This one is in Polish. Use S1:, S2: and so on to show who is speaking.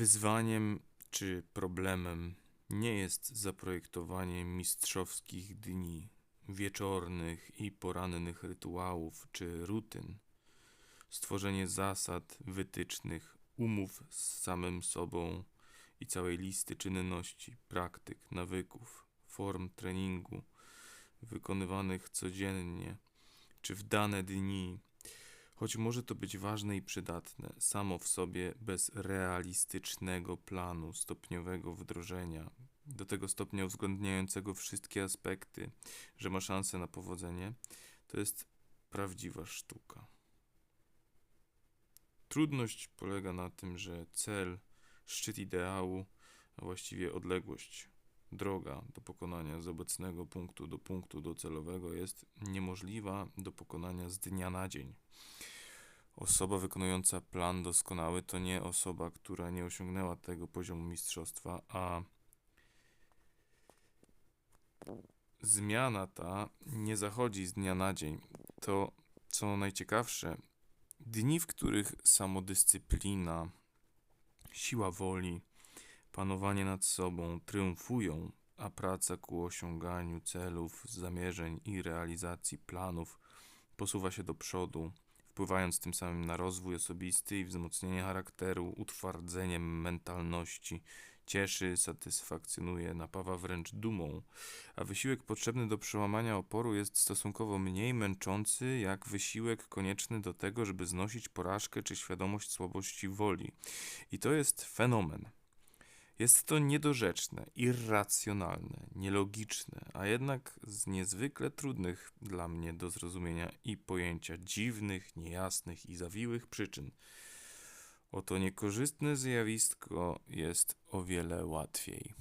S1: Wyzwaniem czy problemem nie jest zaprojektowanie mistrzowskich dni, wieczornych i porannych rytuałów czy rutyn, stworzenie zasad, wytycznych, umów z samym sobą i całej listy czynności, praktyk, nawyków, form treningu wykonywanych codziennie czy w dane dni. Choć może to być ważne i przydatne, samo w sobie bez realistycznego planu stopniowego wdrożenia, do tego stopnia uwzględniającego wszystkie aspekty, że ma szansę na powodzenie, to jest prawdziwa sztuka. Trudność polega na tym, że cel, szczyt ideału, a właściwie odległość, droga do pokonania z obecnego punktu do punktu docelowego jest niemożliwa do pokonania z dnia na dzień. Osoba wykonująca plan doskonały to nie osoba, która nie osiągnęła tego poziomu mistrzostwa, a zmiana ta nie zachodzi z dnia na dzień. To, co najciekawsze, dni, w których samodyscyplina, siła woli, panowanie nad sobą triumfują, a praca ku osiąganiu celów, zamierzeń i realizacji planów posuwa się do przodu, wpływając tym samym na rozwój osobisty i wzmocnienie charakteru, utwardzenie mentalności, cieszy, satysfakcjonuje, napawa wręcz dumą, a wysiłek potrzebny do przełamania oporu jest stosunkowo mniej męczący jak wysiłek konieczny do tego, żeby znosić porażkę czy świadomość słabości woli. I to jest fenomen. Jest to niedorzeczne, irracjonalne, nielogiczne, a jednak z niezwykle trudnych dla mnie do zrozumienia i pojęcia dziwnych, niejasnych i zawiłych przyczyn. Oto niekorzystne zjawisko jest o wiele łatwiej.